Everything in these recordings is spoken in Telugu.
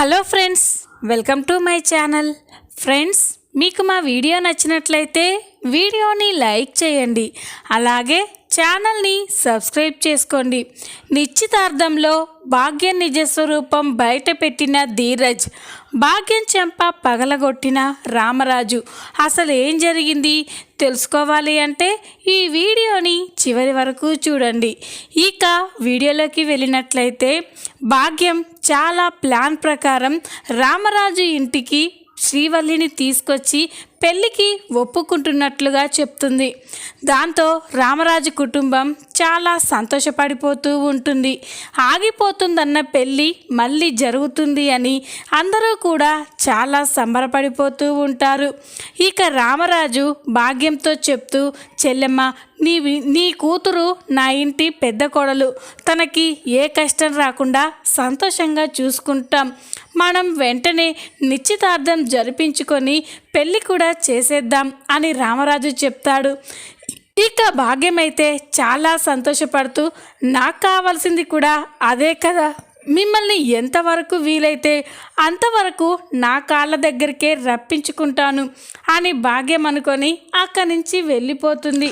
Hello friends welcome to my channel. Friends మీకు మా వీడియో నచ్చినట్లయితే వీడియోని లైక్ చేయండి. అలాగే ఛానల్ని సబ్స్క్రైబ్ చేసుకోండి. నిశ్చితార్థంలో భాగ్యం నిజస్వరూపం బయట పెట్టిన ధీరజ్ భాగ్యం చెంప పగలగొట్టిన రామరాజు. అసలు ఏం జరిగింది? తెలుసుకోవాలి అంటే ఈ వీడియోని చివరి వరకు చూడండి. ఇక వీడియోలోకి వెళ్ళినట్లయితే భాగ్యం చాలా ప్లాన్ ప్రకారం రామరాజు ఇంటికి శ్రీవల్లిని తీసుకొచ్చి పెళ్ళికి ఒప్పుకుంటున్నట్లుగా చెప్తుంది. దాంతో రామరాజు కుటుంబం చాలా సంతోషపడిపోతూ ఉంటుంది. ఆగిపోతుందన్న పెళ్ళి మళ్ళీ జరుగుతుంది అని అందరూ కూడా చాలా సంబరపడిపోతూ ఉంటారు. ఇక రామరాజు భాగ్యంతో చెప్తూ చెల్లెమ్మ నీ వి- నీ కూతురు నా ఇంటి పెద్ద కోడలు. తనకి ఏ కష్టం రాకుండా సంతోషంగా చూసుకుంటాం. మనం వెంటనే నిశ్చితార్థం జరిపించుకొని పెళ్ళి కూడా చేసేద్దాం అని రామరాజు చెప్తాడు. ఇక భాగ్యమైతే చాలా సంతోషపడుతూ నాకు కావాల్సింది కూడా అదే కదా! మిమ్మల్ని ఎంతవరకు వీలైతే అంతవరకు నా కాళ్ళ దగ్గరికే రప్పించుకుంటాను అని భాగ్యం అనుకొని అక్కడి నుంచి వెళ్ళిపోతుంది.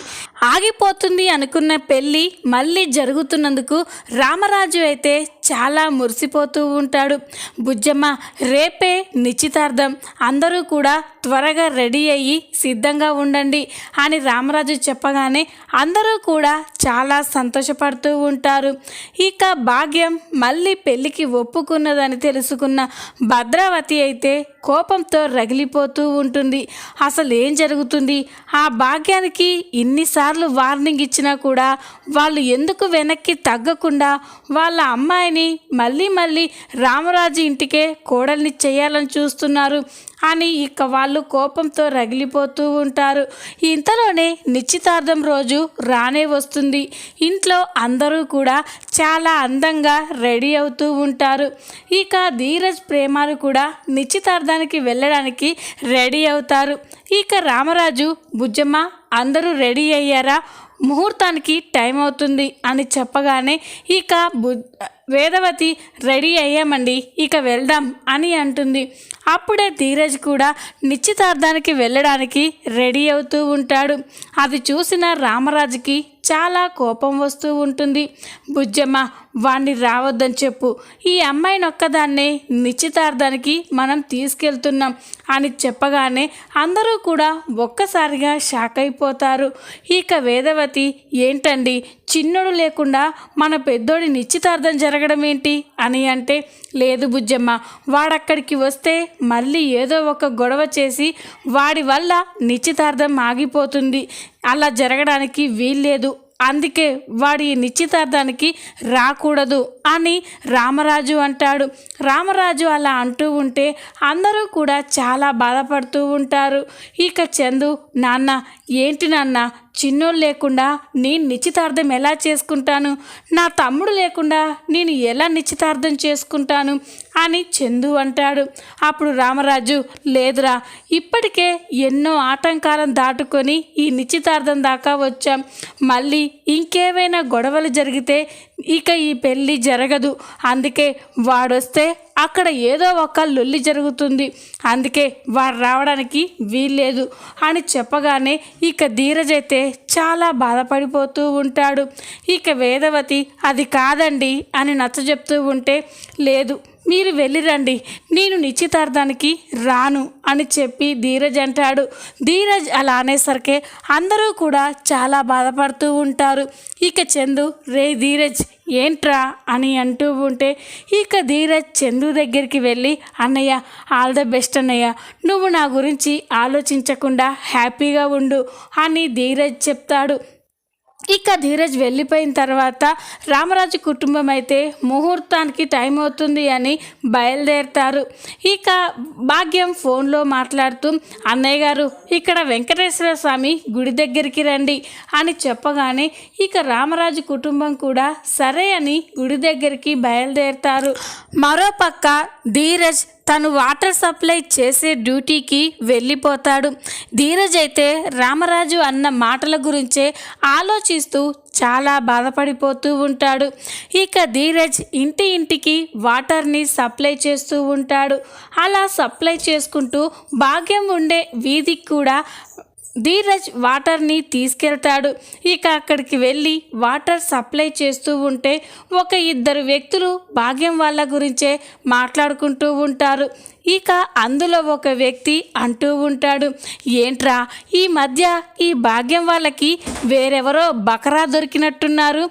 ఆగిపోతుంది అనుకున్న పెళ్ళి మళ్ళీ జరుగుతున్నందుకు రామరాజు అయితే చాలా మురిసిపోతూ ఉంటాడు. బుజ్జమ్మ రేపే నిశ్చితార్థం. అందరూ కూడా త్వరగా రెడీ అయ్యి సిద్ధంగా ఉండండి అని రామరాజు చెప్పగానే అందరూ కూడా చాలా సంతోషపడుతూ ఉంటారు. ఇక భాగ్యం మళ్ళీ పెళ్ళికి ఒప్పుకున్నదని తెలుసుకున్న భద్రావతి అయితే కోపంతో రగిలిపోతూ ఉంటుంది. అసలు ఏం జరుగుతుంది? ఆ భాగ్యానికి ఇన్నిసార్లు వార్నింగ్ ఇచ్చినా కూడా వాళ్ళు ఎందుకు వెనక్కి తగ్గకుండా వాళ్ళ అమ్మాయిని మళ్ళీ మళ్ళీ రామరాజు ఇంటికే కోడల్ని చేయాలని చూస్తున్నారు. అని ఇక వాళ్ళు కోపంతో రగిలిపోతూ ఉంటారు. ఇంతలోనే నిశ్చితార్థం రోజు రానే వస్తుంది. ఇంట్లో అందరూ కూడా చాలా అందంగా రెడీ అవుతూ ఉంటారు. ఇక ధీరజ్ ప్రేమాలు కూడా నిశ్చితార్థానికి వెళ్ళడానికి రెడీ అవుతారు. ఇక రామరాజు బుజ్జమ్మ అందరూ రెడీ అయ్యారా? ముహూర్తానికి టైం అవుతుంది అని చెప్పగానే ఇక బు వేదవతి రెడీ అయ్యామండి ఇక వెళ్దాం అని అంటుంది. అప్పుడే ధీరజ్ కూడా నిశ్చితార్థానికి వెళ్ళడానికి రెడీ అవుతూ ఉంటాడు. అది చూసిన రామరాజుకి చాలా కోపం వస్తూ ఉంటుంది. బుజ్జమ్మ వాణ్ణి రావద్దని చెప్పు. ఈ అమ్మాయిని ఒక్కదాన్నే నిశ్చితార్థానికి మనం తీసుకెళ్తున్నాం అని చెప్పగానే అందరూ కూడా ఒక్కసారిగా షాక్ అయిపోతారు. ఇక వేదవతి ఏంటండి? చిన్నోడు లేకుండా మన పెద్దోడి నిశ్చితార్థం జరగ జరగడం ఏంటి అని అంటే లేదు బుజ్జమ్మ వాడక్కడికి వస్తే మళ్ళీ ఏదో ఒక గొడవ చేసి వాడి వల్ల నిశ్చితార్థం ఆగిపోతుంది. అలా జరగడానికి వీల్లేదు. అందుకే వాడి నిశ్చితార్థానికి రాకూడదు అని రామరాజు అంటాడు. రామరాజు అలా అంటూ ఉంటే అందరూ కూడా చాలా బాధపడుతూ ఉంటారు. ఇక చందు నాన్న ఏంటి నాన్న చిన్నోళ్ళు లేకుండా నేను నిశ్చితార్థం ఎలా చేసుకుంటాను? నా తమ్ముడు లేకుండా నేను ఎలా నిశ్చితార్థం చేసుకుంటాను? అని చందు అంటాడు. అప్పుడు రామరాజు లేదురా ఇప్పటికే ఎన్నో ఆటంకాలను దాటుకొని ఈ నిశ్చితార్థం దాకా వచ్చాం. మళ్ళీ ఇంకేమైనా గొడవలు జరిగితే ఇక ఈ పెళ్ళి జరగదు. అందుకే వాడొస్తే అక్కడ ఏదో ఒక లొల్లి జరుగుతుంది. అందుకే వారు రావడానికి వీల్లేదు అని చెప్పగానే ఇక ధీరజ్ అయితే చాలా బాధపడిపోతూ ఉంటాడు. ఇక వేదవతి అది కాదండి అని నచ్చ చెప్తూ ఉంటే లేదు మీరు వెళ్ళిరండి నేను నిశ్చితార్థానికి రాను అని చెప్పి ధీరజ్ అంటాడు. ధీరజ్ అలా అనేసరికి అందరూ కూడా చాలా బాధపడుతూ ఉంటారు. ఇక చందు రే ధీరజ్ ఏంట్రా అని అంటూ ఉంటే ఇక ధీరజ్ చందు దగ్గరికి వెళ్ళి అన్నయ్య ఆల్ ద బెస్ట్ అన్నయ్య. నువ్వు నా గురించి ఆలోచించకుండా హ్యాపీగా ఉండు అని ధీరజ్ చెప్తాడు. ఇక ధీరజ్ వెళ్ళిపోయిన తర్వాత రామరాజు కుటుంబం అయితే ముహూర్తానికి టైం అవుతుంది అని బయలుదేరుతారు. ఇక భాగ్యం ఫోన్లో మాట్లాడుతూ అన్నయ్య గారు ఇక్కడ వెంకటేశ్వర స్వామి గుడి దగ్గరికి రండి అని చెప్పగానే ఇక రామరాజు కుటుంబం కూడా సరే అని గుడి దగ్గరికి బయలుదేరుతారు. మరోపక్క ధీరజ్ తను వాటర్ సప్లై చేసే డ్యూటీకి వెళ్ళిపోతాడు. ధీరజ్ అయితే రామరాజు అన్న మాటల గురించే ఆలోచిస్తూ చాలా బాధపడిపోతూ ఉంటాడు. ఇక ధీరజ్ ఇంటి ఇంటికి వాటర్ని సప్లై చేస్తూ ఉంటాడు. అలా సప్లై చేసుకుంటూ భాగ్యం ఉండే వీధికి కూడా ధీరజ్ వాటర్ని తీసుకెళ్తాడు. ఇక అక్కడికి వెళ్ళి వాటర్ సప్లై చేస్తూ ఉంటే ఒక ఇద్దరు వ్యక్తులు భాగ్యం వాళ్ళ గురించే మాట్లాడుకుంటూ ఉంటారు. ఇక అందులో ఒక వ్యక్తి అంటూ ఉంటాడు ఏంట్రా ఈ మధ్య ఈ భాగ్యం వాళ్ళకి వేరెవరో బకరా దొరికినట్టున్నారు.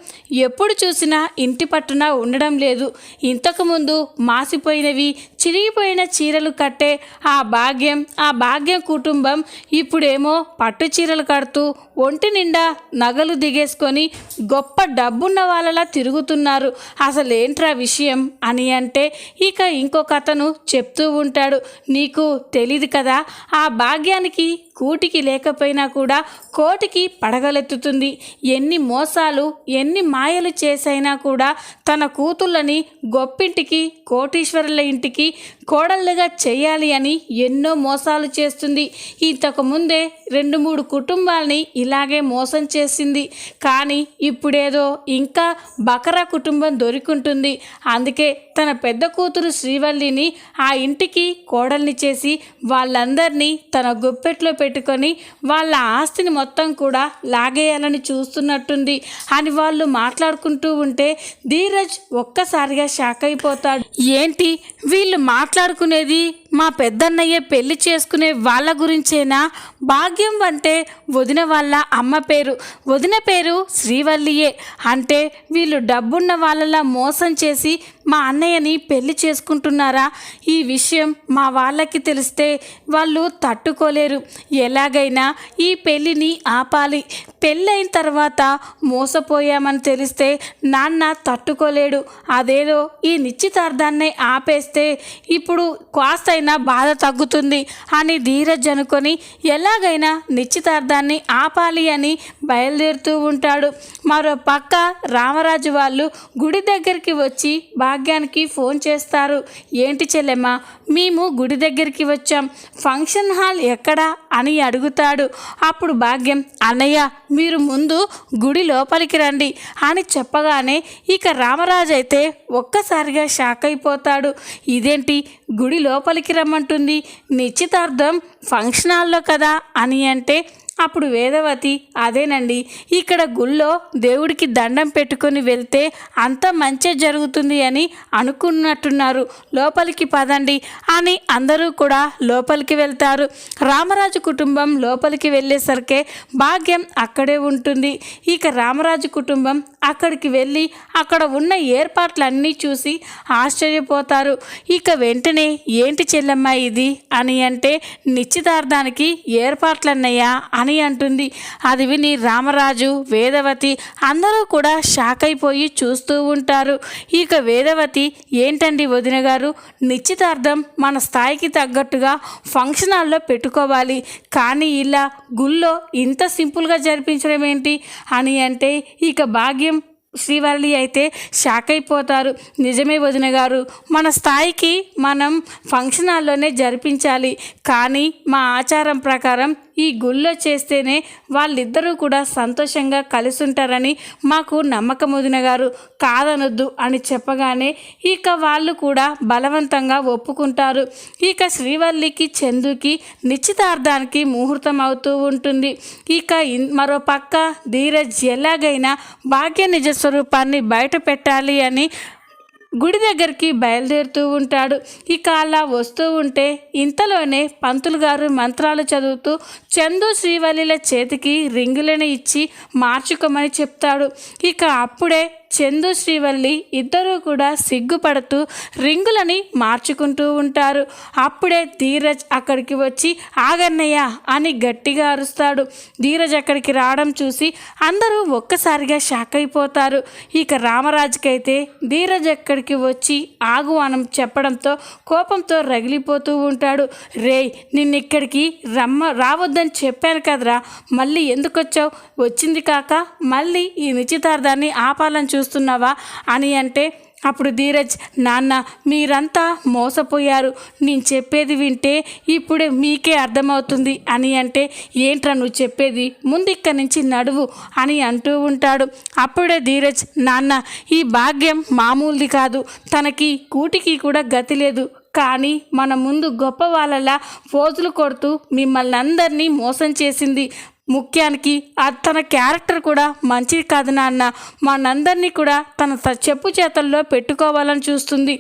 ఎప్పుడు చూసినా ఇంటి పట్టున ఉండడం లేదు. ఇంతకుముందు మాసిపోయినవి చిరిగిపోయిన చీరలు కట్టే ఆ భాగ్యం ఆ భాగ్యం కుటుంబం ఇప్పుడేమో పట్టు చీరలు కడుతూ ఒంటి నిండా నగలు దిగేసుకొని గొప్ప డబ్బున్న వాళ్ళలా తిరుగుతున్నారు. అసలేంట్రా విషయం అని అంటే ఇక ఇంకొక అతను చెప్తూ ఉంటాడు. నీకు తెలీదు కదా ఆ భాగ్యానికి కూటికి లేకపోయినా కూడా కోటికి పడగలెత్తుతుంది. ఎన్ని మోసాలు ఎన్ని మాయలు చేసైనా కూడా తన కూతుళ్ళని గొప్పింటికి కోటీశ్వరుల ఇంటికి కోడళ్ళుగా చేయాలి అని ఎన్నో మోసాలు చేస్తుంది. ఇంతకు ముందే రెండు మూడు కుటుంబాల్ని ఇలాగే మోసం చేసింది. కానీ ఇప్పుడేదో ఇంకా బకరా కుటుంబం దొరికుంటుంది. అందుకే తన పెద్ద కూతురు శ్రీవల్లిని ఆ ఇంటికి కోడల్ని చేసి వాళ్ళందరినీ తన గుప్పెట్లో పెట్టుకొని వాళ్ళ ఆస్తిని మొత్తం కూడా లాగేయాలని చూస్తున్నట్టుంది. అని వాళ్ళు మాట్లాడుకుంటూ ఉంటే ధీరజ్ ఒక్కసారిగా షాక్ అయిపోతాడు. ఏంటి? వీళ్ళు మాట్లాడుకునేది మా పెద్దన్నయ్య పెళ్ళి చేసుకునే వాళ్ళ గురించేనా? భాగ్యం అంటే వదిన వాళ్ళ అమ్మ పేరు. వదిన పేరు శ్రీవల్లియే. అంటే వీళ్ళు డబ్బున్న వాళ్ళలా మోసం చేసి మా అన్నయ్యని పెళ్ళి చేసుకుంటున్నారా? ఈ విషయం మా వాళ్ళకి తెలిస్తే వాళ్ళు తట్టుకోలేరు. ఎలాగైనా ఈ పెళ్ళిని ఆపాలి. పెళ్ళైన తర్వాత మోసపోయామని తెలిస్తే నాన్న తట్టుకోలేడు. అదేదో ఈ నిశ్చితార్థాన్ని ఆపేస్తే ఇప్పుడు కాస్త కాస్తైనా బాధ తగ్గుతుంది అని ధీరజ్ అనుకొని ఎలాగైనా నిశ్చితార్థాన్ని ఆపాలి అని బయలుదేరుతూ ఉంటాడు. మరో పక్క రామరాజు వాళ్ళు గుడి దగ్గరికి వచ్చి భాగ్యానికి ఫోన్ చేస్తారు. ఏంటి చెల్లెమ్మ మేము గుడి దగ్గరికి వచ్చాం. ఫంక్షన్ హాల్ ఎక్కడా? అని అడుగుతాడు. అప్పుడు భాగ్యం అన్నయ్య మీరు ముందు గుడి లోపలికి రండి అని చెప్పగానే ఇక రామరాజు అయితే ఒక్కసారిగా షాక్ అయిపోతాడు. ఇదేంటి? గుడి లోపలికి రమ్మంటుంది. నిశ్చితార్థం ఫంక్షన్ హాల్లో కదా అని అంటే అప్పుడు వేదవతి అదేనండి ఇక్కడ గుళ్ళో దేవుడికి దండం పెట్టుకొని వెళ్తే అంత మంచి జరుగుతుంది అని అనుకున్నట్టున్నారు. లోపలికి పదండి అని అందరూ కూడా లోపలికి వెళ్తారు. రామరాజు కుటుంబం లోపలికి వెళ్ళేసరికే భాగ్యం అక్కడే ఉంటుంది. ఇక రామరాజు కుటుంబం అక్కడికి వెళ్ళి అక్కడ ఉన్న ఏర్పాట్లన్నీ చూసి ఆశ్చర్యపోతారు. ఇక వెంటనే ఏంటి చెల్లమ్మ ఇది? అని అంటే నిశ్చితార్థానికి ఏర్పాట్లన్నయ్యా అని అంటుంది. అది విని రామరాజు వేదవతి అందరూ కూడా షాక్ అయిపోయి చూస్తూ ఉంటారు. ఇక వేదవతి ఏంటండి వదిన గారు? నిశ్చితార్థం మన స్థాయికి తగ్గట్టుగా ఫంక్షన్ హాల్లో పెట్టుకోవాలి. కానీ ఇలా గుళ్ళో ఇంత సింపుల్గా జరిపించడం ఏంటి? అని అంటే ఇక భాగ్యం శ్రీవల్లి అయితే షాక్ అయిపోతారు నిజమే వదిన గారు మన స్థాయికి మనం ఫంక్షన్ హాల్లోనే జరిపించాలి. కానీ మా ఆచారం ప్రకారం ఈ గుళ్ళో చేస్తేనే వాళ్ళిద్దరూ కూడా సంతోషంగా కలిసి ఉంటారని మాకు నమ్మకం వదిన గారు కాదనొద్దు అని చెప్పగానే ఇక వాళ్ళు కూడా బలవంతంగా ఒప్పుకుంటారు. ఇక శ్రీవల్లికి చందుకి నిశ్చితార్థానికి ముహూర్తం అవుతూ ఉంటుంది. ఇక మరో పక్క ధీరజ్ ఎలాగైనా భాగ్య నిజ స్వరూపాన్ని బయట పెట్టాలి అని గుడి దగ్గరికి బయలుదేరుతూ ఉంటాడు. ఇక అలా వస్తూ ఉంటే ఇంతలోనే పంతులు గారు మంత్రాలు చదువుతూ చందు శ్రీవల్లిల చేతికి రింగులను ఇచ్చి మార్చుకోమని చెప్తాడు. ఇక అప్పుడే చందు శ్రీవల్లి ఇద్దరూ కూడా సిగ్గుపడుతూ రింగులని మార్చుకుంటూ ఉంటారు. అప్పుడే ధీరజ్ అక్కడికి వచ్చి ఆగన్నయ్య అని గట్టిగా అరుస్తాడు. ధీరజ్ అక్కడికి రావడం చూసి అందరూ ఒక్కసారిగా షాక్ అయిపోతారు. ఇక రామరాజుకైతే ధీరజ్ అక్కడికి వచ్చి ఆగు అనం చెప్పడంతో కోపంతో రగిలిపోతూ ఉంటాడు. రే నిన్నిక్కడికి రమ్మ రావద్దని చెప్పాను కదరా మళ్ళీ ఎందుకొచ్చావు? వచ్చింది కాక మళ్ళీ ఈ నిశ్చితార్థాన్ని ఆపాలని చూస్తున్నావా అని అంటే అప్పుడు ధీరజ్ నాన్న మీరంతా మోసపోయారు. నేను చెప్పేది వింటే ఇప్పుడు మీకే అర్థమవుతుంది. అని అంటే ఏంట్రా నువ్వు చెప్పేది? ముందు ఇక్కడి నుంచి నడువు అని అంటూ ఉంటాడు. అప్పుడే ధీరజ్ నాన్న ఈ భాగ్యం మామూలుది కాదు. తనకి కూటికి కూడా గతి లేదు. కానీ మన ముందు గొప్ప వాళ్ళలా ఫోజులు కొడుతూ మిమ్మల్ని అందరినీ మోసం చేసింది. ముఖ్యానికి తన క్యారెక్టర్ కూడా మంచిది కాదు నాన్న. మనందరినీ కూడా తన చెప్పు చేతల్లో పెట్టుకోవాలని చూస్తుంది.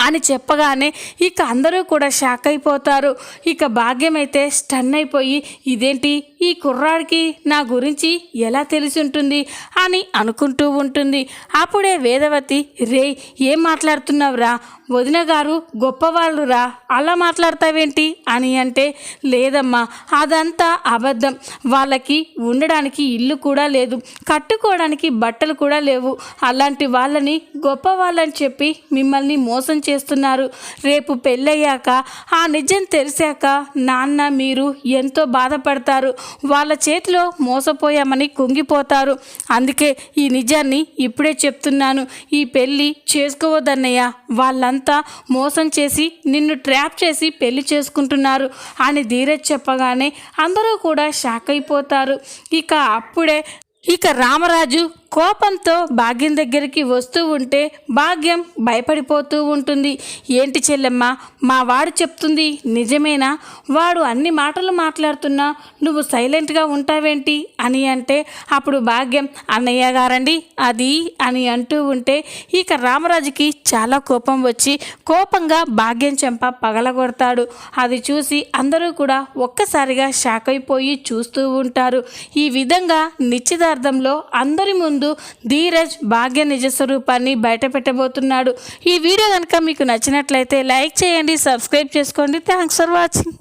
అని చెప్పగానే ఇక అందరూ కూడా షాక్ అయిపోతారు. ఇక భాగ్యం అయితే స్టన్ అయిపోయి ఇదేంటి ఈ కుర్రాడికి నా గురించి ఎలా తెలిసి ఉంటుంది అని అనుకుంటూ ఉంటుంది. అప్పుడే వేదవతి రే ఏం మాట్లాడుతున్నావురా? వదిన గారు గొప్పవాళ్ళురా. అలా మాట్లాడతావేంటి? అని అంటే లేదమ్మా అదంతా అబద్ధం. వాళ్ళకి ఉండడానికి ఇల్లు కూడా లేదు. కట్టుకోవడానికి బట్టలు కూడా లేవు. అలాంటి వాళ్ళని గొప్ప వాళ్ళని చెప్పి మిమ్మల్ని మోసం చేస్తున్నారు. రేపు పెళ్ళయ్యాక ఆ నిజం తెలిసాక నాన్న మీరు ఎంతో బాధపడతారు. వాళ్ళ చేతిలో మోసపోయామని కుంగిపోతారు. అందుకే ఈ నిజాన్ని ఇప్పుడే చెప్తున్నాను. ఈ పెళ్ళి చేసుకోవద్దన్నయ్య. వాళ్ళంతా మోసం చేసి నిన్ను ట్రాప్ చేసి పెళ్ళి చేసుకుంటున్నారు అని ధీరజ్ చెప్పగానే అందరూ కూడా షాక్ అయిపోతారు. ఇక అప్పుడే ఇక రామరాజు కోపంతో భాగ్యం దగ్గరికి వస్తూ ఉంటే భాగ్యం భయపడిపోతూ ఉంటుంది. ఏంటి చెల్లెమ్మ? మా వాడు చెప్తుంది నిజమేనా? వాడు అన్ని మాటలు మాట్లాడుతున్నా నువ్వు సైలెంట్గా ఉంటావేంటి? అని అంటే అప్పుడు భాగ్యం అన్నయ్య గారండి అది అని అంటూ ఉంటే ఇక రామరాజుకి చాలా కోపం వచ్చి కోపంగా భాగ్యం చెంప పగలగొడతాడు. అది చూసి అందరూ కూడా ఒక్కసారిగా షాక్ అయిపోయి చూస్తూ ఉంటారు. ఈ విధంగా నిశ్చితార్థంలో అందరి ముందు ముందు ధీరజ్ భాగ్య నిజ స్వరూపాన్ని బయట పెట్టబోతున్నాడు ఈ వీడియో కనుక మీకు నచ్చినట్లయితే లైక్ చేయండి సబ్స్క్రైబ్ చేసుకోండి. Thanks for watching